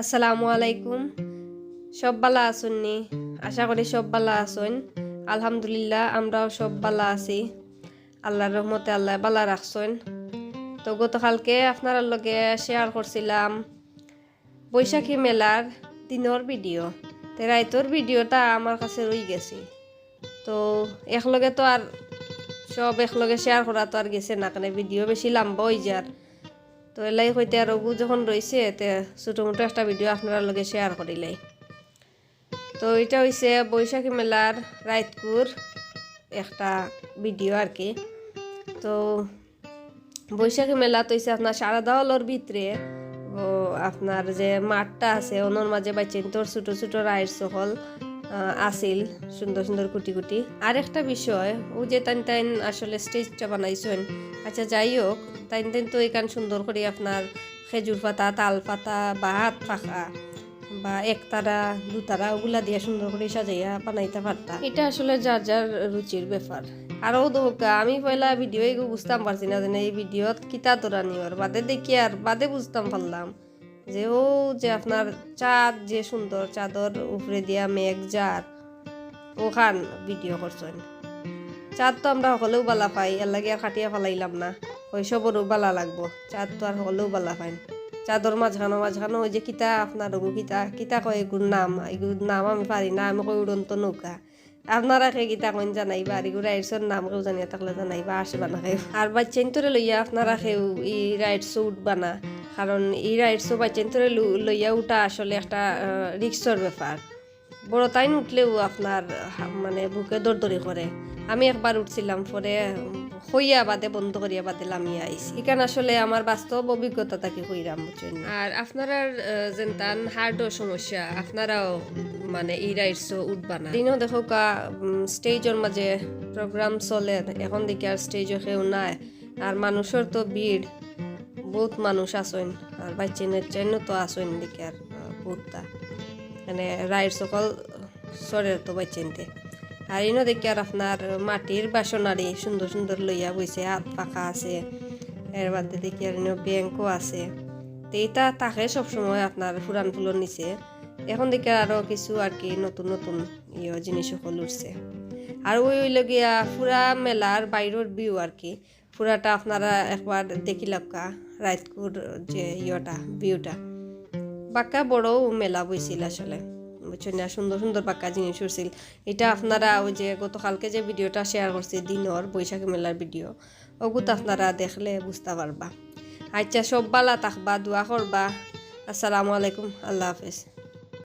আসসালামু আলাইকুম। সব বালা আসুননি আশা করি সব বালা আসুন আলহামদুলিল্লাহ, আমরাও সব বালা আছি। আল্লাহর রহমতে আল্লাহ বালা রাখছেন। তো গতকালকে আপনার লগে শেয়ার করছিলাম বৈশাখী মেলার দিনের ভিডিও তো রাইতর ভিডিওটা আমার কাছে রই গেছে। তো একলগে তো আর সব একলগে শেয়ার করা তো আর গেছে না, কারণ ভিডিও বেশি লম্বা হয়ে যার। তো এলাই হইতে আর রঘু যখন রয়েছে তে ছোটো মোটো একটা ভিডিও আপনারা লগে শেয়ার করিলাই। তো এটা হইছে বৈশাখী মেলার রাইতকুর একটা ভিডিও আর কি। তো বৈশাখী মেলা তো হইছে আপনার সারদা হলর ভিতরে আপনার যে মাঠটা আছে, ওনার মাঝে বাইচেন তোর ছোটো ছোটো রায়ের সকল আছিল, সুন্দর সুন্দর কুটি কুটি। আর একটা বিষয়, ও যে টাইন টাইন আসলে স্টেজটা বানাইছেন আচ্ছা যাই হোক টাইন টাইন তো এখান সুন্দর করে আপনার খেজুর পাতা, তাল পাতা বা হাত পাখা বা একতারা দুতারা ওগুলা দিয়ে সুন্দর করে সাজাইয়া বানাইতে পারতাম এটা আসলে যার যার রুচির ব্যাপার। আরও দোকা আমি পয়লা ভিডিও বুঝতাম পারছি না যে এই ভিডিওত কিতা তোরা নিওর বাদে দেখি আর বাদে বুঝতাম পারলাম। যে ও যে আপনার চাঁদ, যে সুন্দর চাঁদর উপরে দিয়া মেঘ যার, ওখান ভিডিও করছেন। চাঁদ তো আমরা সকলেও বালা পাই, এর লাগে আর খাটিয়া ফেলাইলাম না। ওই সবরও বালা লাগবো। চাঁদ তো আর সকলেও বালা পাই চাঁদর মাঝখানো মাঝখানো ওই যে কিতা আপনার ওগু কিতা কিতা কয় এগুর নাম। এগুর নাম আমি পারি না আমি কই উড়ন্ত নৌকা। আপনারা কে গীতা কইন জানাইবা? আর এগুলো রাইডসর নাম কেউ জানিয়া থাকলে জানাইবা আসবা না কেউ আর বাচ্চাইন তোরে লইয়া আপনারা কেউ ই রাইডস উঠবা না কারণ এই রাইডসও বাচ্চাইন তোরে লইয়া উঠা আসলে একটা রিক্সর ব্যাপার। বড় তাইন উঠলেও আপনার মানে বুকে দরদরি করে। আমি একবার উঠছিলাম পরে হইয়া বাদে বন্ধ করিয়া বাদে লামিয়া আইছি। এখানে আসলে আমার বাস্তব অভিজ্ঞতা তাকে হইরাম বুঝছেন আর আপনারা যেন তান হার্টও সমস্যা আপনারাও মানে এই রাইডসও উঠবা না। দিনও দেখো কা স্টেজের মাঝে প্রোগ্রাম চলে এখন দেখি আর স্টেজও কেউ নাই। আর মানুষের তো ভিড়। বহুত মানুষ আসেন আর বাচ্চানের জন্য তো আসেন দেখি আর বহুতটা। মানে রাইড সকল সরের তো বাচ্চানতে আর ইনো দেখি আর আপনার মাটির বাসনারি সুন্দর সুন্দর লইয়া বইছে, হাত পাখা আছে, এর বাদে দেখি আর ইনো ব্যাংকও আছে। তো এটা তাকে সবসময় আপনার ফুরান ফুলন নিছে। এখন দেখি আরও কিছু আর কি নতুন নতুন ইয়ে জিনিস সকল উঠছে। আর ওই হইল গিয়া পুরা মেলার বাইরের ভিউ আর কি পুরাটা আপনারা একবার দেখি দেখিলাকা রাইতকুর যে ইয়েটা ভিউটা বাক্কা বড় মেলা বইছিল আসলে। বুঝছেন না? সুন্দর সুন্দর বাক্কা জিনিস উঠছিল এটা আপনারা ওই যে গতকালকে যে ভিডিওটা শেয়ার করছি, দিনর বৈশাখী মেলার ভিডিও ওগুতো আপনারা দেখলে বুঝতে পারবা। আচ্ছা সব বালা থাকবা, দোয়া করবা। আসসালামু আলাইকুম, আল্লাহ হাফেজ।